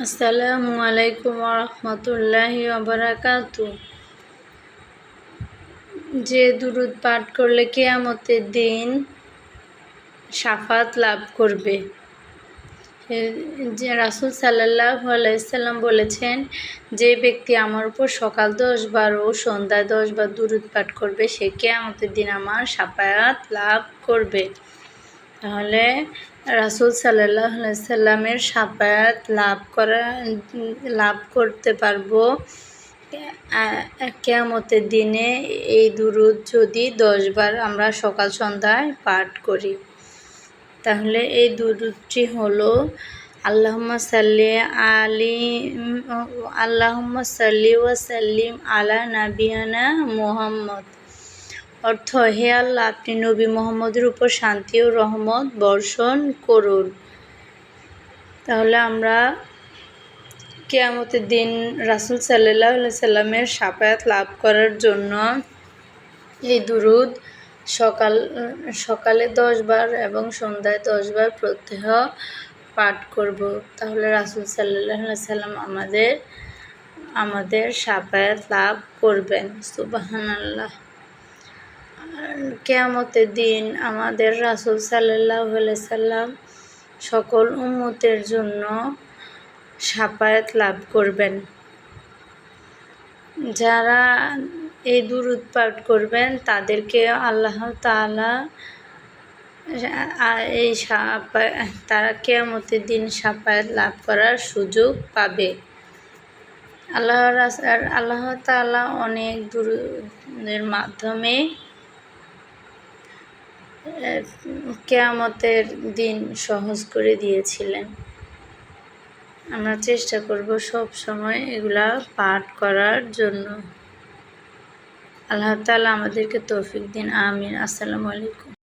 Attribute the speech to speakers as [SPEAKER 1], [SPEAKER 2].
[SPEAKER 1] আসসালামু আলাইকুম রহমতুল্লাহি বারাকাত যে দুরুদ পাঠ করলে কেয়ামতের দিন সাফাত লাভ করবে। যে রাসুল সাল্লাহ আলাইসাল্লাম বলেছেন, যে ব্যক্তি আমার উপর সকাল দশ বার ও সন্ধ্যায় দশ বার দুরুদ পাঠ করবে, সে কেয়ামতের দিন আমার সাফায়াত লাভ করবে। তাহলে রাসুল সাল্লাহ সাল্লামের সাফায়াত লাভ করা, লাভ করতে পারব। কেয়ামতের দিনে এই দুরুদ যদি দশবার আমরা সকাল সন্ধ্যায় পাঠ করি, তাহলে এই দুরুদটি হলো আল্লাহম্মা সাল্লি আলি, আল্লাহম্মা সাল্লি ওয়াসাল্লিম আলা নাবিয়ানা মোহাম্মদ। অর্থ, হে আল্লাহ, আপনি নবী মোহাম্মদের উপর শান্তি ও রহমত বর্ষণ করুন। তাহলে আমরা কেয়ামতের দিন রাসুল সাল্লাহ সাল্লামের সাপায়াত লাভ করার জন্য এই দুরুদ সকাল, সকালে দশবার এবং সন্ধ্যায় দশবার প্রত্যহ পাঠ করব। তাহলে রাসুল সাল্লাহ সাল্লাম আমাদের আমাদের সাপায়াত লাভ করবেন। সুবাহান আল্লাহ কেয়ামতের দিন আমাদের রাসুল সাল্লাহ সাল্লাম সকল উম্মতের জন্য সাপায়াত লাভ করবেন। যারা এই দুরুদ পাঠ করবেন, তাদেরকে আল্লাহ তালা এই তারা কেয়ামতের দিন সাপায়াত লাভ করার সুযোগ পাবে। আল্লাহ আল্লাহ তালা অনেক দূরের মাধ্যমে কেয়ামতের দিন সহজ করে দিয়েছিলেন। আমরা চেষ্টা করব সব সময় এগুলা পাঠ করার জন্য। আল্লাহ তালা আমাদেরকে তৌফিক দিন, আমিন। আসসালামু আলাইকুম।